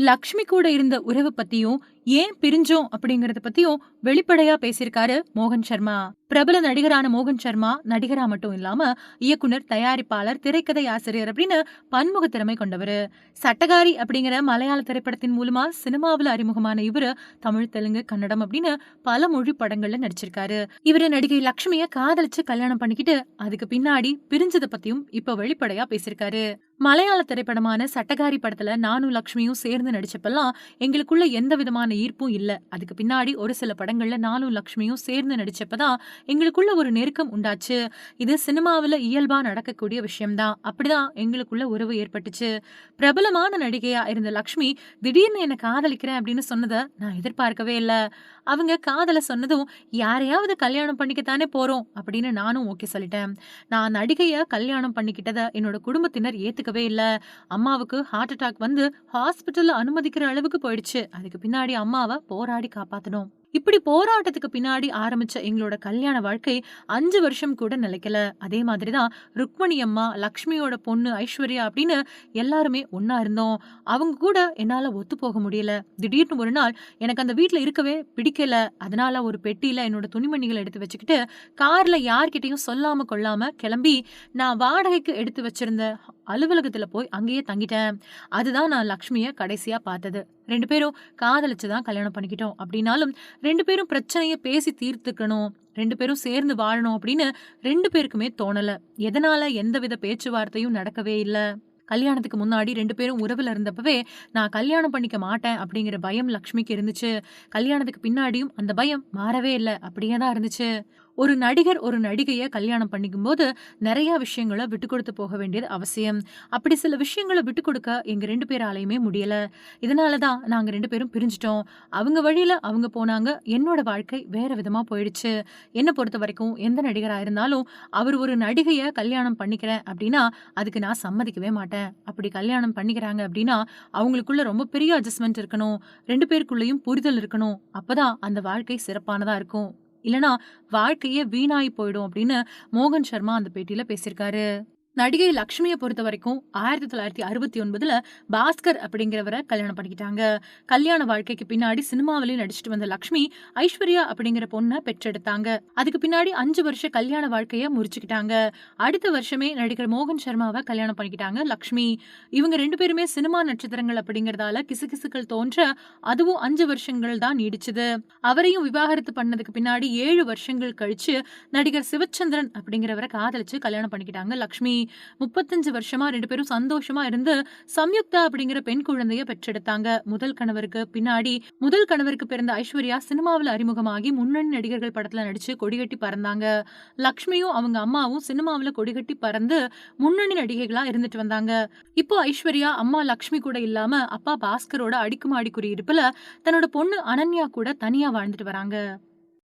லக்ஷ்மி கூட இருந்த உறவை பத்தியும் ஏன் பிரிஞ்சோம் அப்படிங்கறத பத்தியும் வெளிப்படையா பேசியிருக்காரு மோகன் சர்மா. பிரபல நடிகரான மோகன் சர்மா நடிகரா மட்டும் இல்லாம இயக்குனர் தயாரிப்பாளர் திரைக்கதை ஆசிரியர் அப்படின்னு பன்முக திறமை கொண்டவர். சட்டகாரி அப்படிங்கிற மலையாள திரைப்படத்தின் மூலமா சினிமாவில் அறிமுகமான இவரு தமிழ் தெலுங்கு கன்னடம் அப்படின்னு பல மொழி படங்கள்ல நடிச்சிருக்காரு. இவர நடிகை லட்சுமிய காதலிச்சு கல்யாணம் பண்ணிக்கிட்டு அதுக்கு பின்னாடி பிரிஞ்சதை பத்தியும் இப்ப வெளிப்படையா பேசியிருக்காரு. மலையாள திரைப்படமான சட்டகாரி படத்துல நானும் லக்ஷ்மியும் சேர்ந்து நடிச்சப்பெல்லாம் எங்களுக்குள்ள எந்த விதமான ஈர்ப்பும் இல்ல. அதுக்கு பின்னாடி ஒரு சில படங்கள்ல நானும் லக்ஷ்மியும் சேர்ந்து நடிச்சப்பதான் எங்களுக்குள்ள ஒரு நெருக்கம் உண்டாச்சு. இது சினிமாவில் இயல்பா நடக்கக்கூடிய விஷயம்தான். அப்படிதான் எங்களுக்குள்ள உறவு ஏற்பட்டுச்சு. பிரபலமான நடிகையா இருந்த லக்ஷ்மி திடீர்னு என்ன காதலிக்கிறேன் அப்படின்னு சொன்னதை நான் எதிர்பார்க்கவே இல்லை. அவங்க காதலை சொன்னதும் யாரையாவது கல்யாணம் பண்ணிக்கத்தானே போறோம் அப்படின்னு நானும் ஓகே சொல்லிட்டேன். நான் நடிகைய கல்யாணம் பண்ணிக்கிட்டத என்னோட குடும்பத்தினர் ஏத்துக்கவே இல்ல. அம்மாவுக்கு ஹார்ட் அட்டாக் வந்து ஹாஸ்பிட்டல்ல அனுமதிக்கிற அளவுக்கு போயிடுச்சு. அதுக்கு பின்னாடி அம்மாவை போராடி காப்பாத்தணும். இப்படி போராட்டத்துக்கு பின்னாடி ஆரம்பிச்ச எங்களோட கல்யாண வாழ்க்கை அஞ்சு வருஷம் கூட நிலைக்கல. அதே மாதிரிதான் ருக்மணி அம்மா லக்ஷ்மியோட பொண்ணு ஐஸ்வர்யா அப்படின்னு எல்லாருமே ஒன்னா இருந்தோம். அவங்க கூட என்னால ஒத்து போக முடியல. திடீர்னு ஒரு நாள் எனக்கு அந்த வீட்டில் இருக்கவே பிடிக்கல. அதனால ஒரு பெட்டியில என்னோட துணிமணிகளை எடுத்து வச்சுக்கிட்டு கார்ல யார்கிட்டையும் சொல்லாம கொள்ளாம கிளம்பி நான் வாடகைக்கு எடுத்து வச்சிருந்த அலுவலகத்துல போய் அங்கேயே தங்கிட்டேன். அதுதான் நான் லக்ஷ்மிய கடைசியா பார்த்தது. ரெண்டு பேரும் காதலிச்சு தான் கல்யாணம் பண்ணிக்கிட்டோம். அப்படின்னாலும் ரெண்டு பேரும் பிரச்சனையை பேசி தீர்த்துக்கணும். ரெண்டு பேரும் சேர்ந்து வாழணும் அப்படின்னு ரெண்டு பேருக்குமே தோணலை. எதனால எந்தவித பேச்சுவார்த்தையும் நடக்கவே இல்லை. கல்யாணத்துக்கு முன்னாடி ரெண்டு பேரும் உறவில் இருந்தப்பவே நான் கல்யாணம் பண்ணிக்க மாட்டேன் அப்படிங்கிற பயம் லக்ஷ்மிக்கு இருந்துச்சு. கல்யாணத்துக்கு பின்னாடியும் அந்த பயம் மாறவே இல்லை. அப்படியே தான் இருந்துச்சு. ஒரு நடிகர் ஒரு நடிகையை கல்யாணம் பண்ணிக்கும் போது நிறைய விஷயங்களை விட்டு கொடுத்து போக வேண்டியது அவசியம். அப்படி சில விஷயங்களை விட்டு கொடுக்க எங்க ரெண்டு பேராலையுமே முடியல. இதனால தான் நாங்க ரெண்டு பேரும் பிரிஞ்சிட்டோம். அவங்க வழியில அவங்க போனாங்க. என்னோட வாழ்க்கை வேற விதமா போயிடுச்சு. என்னை பொறுத்த வரைக்கும் எந்த நடிகராக இருந்தாலும் அவர் ஒரு நடிகையை கல்யாணம் பண்ணிக்கிறேன் அப்படின்னா அதுக்கு நான் சம்மதிக்கவே மாட்டேன். அப்படி கல்யாணம் பண்ணிக்கிறாங்க அப்படின்னா அவங்களுக்குள்ள ரொம்ப பெரிய அட்ஜஸ்ட்மெண்ட் இருக்கணும். ரெண்டு பேருக்குள்ளேயும் புரிதல் இருக்கணும். அப்பதான் அந்த வாழ்க்கை சிறப்பானதா இருக்கும். இல்லனா வாழ்க்கையே வீணாயி போயிடும் அப்படின்னு மோகன் சர்மா அந்த பேட்டியில் பேசியிருக்காரு. நடிகை லக்ஷ்மியை பொறுத்த வரைக்கும் ஆயிரத்தி தொள்ளாயிரத்தி அறுபத்தி ஒன்பதுல பாஸ்கர் அப்படிங்கிறவரை கல்யாணம் பண்ணிக்கிட்டாங்க. கல்யாண வாழ்க்கைக்கு பின்னாடி சினிமாவிலையும் நடிச்சிட்டு வந்த லக்ஷ்மி ஐஸ்வர்யா அப்படிங்கிற பொண்ணை பெற்றெடுத்தாங்க. அதுக்கு பின்னாடி அஞ்சு வருஷ கல்யாண வாழ்க்கைய முறிச்சுக்கிட்டாங்க. அடுத்த வருஷமே நடிகர் மோகன் சர்மாவை கல்யாணம் பண்ணிக்கிட்டாங்க லக்ஷ்மி. இவங்க ரெண்டு பேருமே சினிமா நட்சத்திரங்கள் அப்படிங்கறதால கிசுகிசுக்கள் தோன்ற அதுவும் அஞ்சு வருஷங்கள் தான் நீடிச்சது. அவரையும் விவாகரத்து பண்ணதுக்கு பின்னாடி ஏழு வருஷங்கள் கழிச்சு நடிகர் சிவச்சந்திரன் அப்படிங்கிறவரை காதலிச்சு கல்யாணம் பண்ணிக்கிட்டாங்க லக்ஷ்மி. முப்பத்தஞ்சு வருஷமா ரெண்டு பேரும் சந்தோஷமா இருந்து சம்யுக்தா அப்படிங்கிற பெண் குழந்தைய பெற்றெடுத்தாங்க. முதல் கணவருக்கு பின்னாடி முதல் கணவருக்கு பிறந்த ஐஸ்வர்யா சினிமாவில் அறிமுகமாகி முன்னணி நடிகர்கள் படத்துல நடிச்சு கொடிகட்டி பறந்தாங்க. லக்ஷ்மியும் அவங்க அம்மாவும் சினிமாவில் கொடிகட்டி பறந்து முன்னணி நடிகைகளா இருந்துட்டு வந்தாங்க. இப்போ ஐஸ்வர்யா அம்மா லக்ஷ்மி கூட இல்லாம அப்பா பாஸ்கரோட அடிக்குமாடி குறியிருப்புல தன்னோட பொண்ணு அனன்யா கூட தனியா வாழ்ந்துட்டு வராங்க.